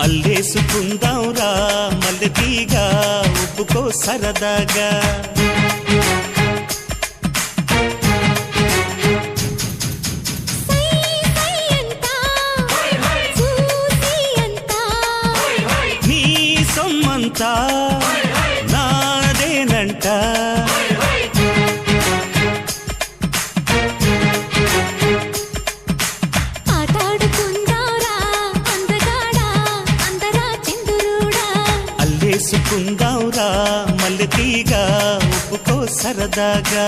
అల్లేసుకుందాంరా మల్లెతీగా ఉప్పుకో సరదాగా. నీ సొమ్మంతా అల్లేసుకుందాంరా మల్లెతీగా ఉప్పుకో సరదాగా.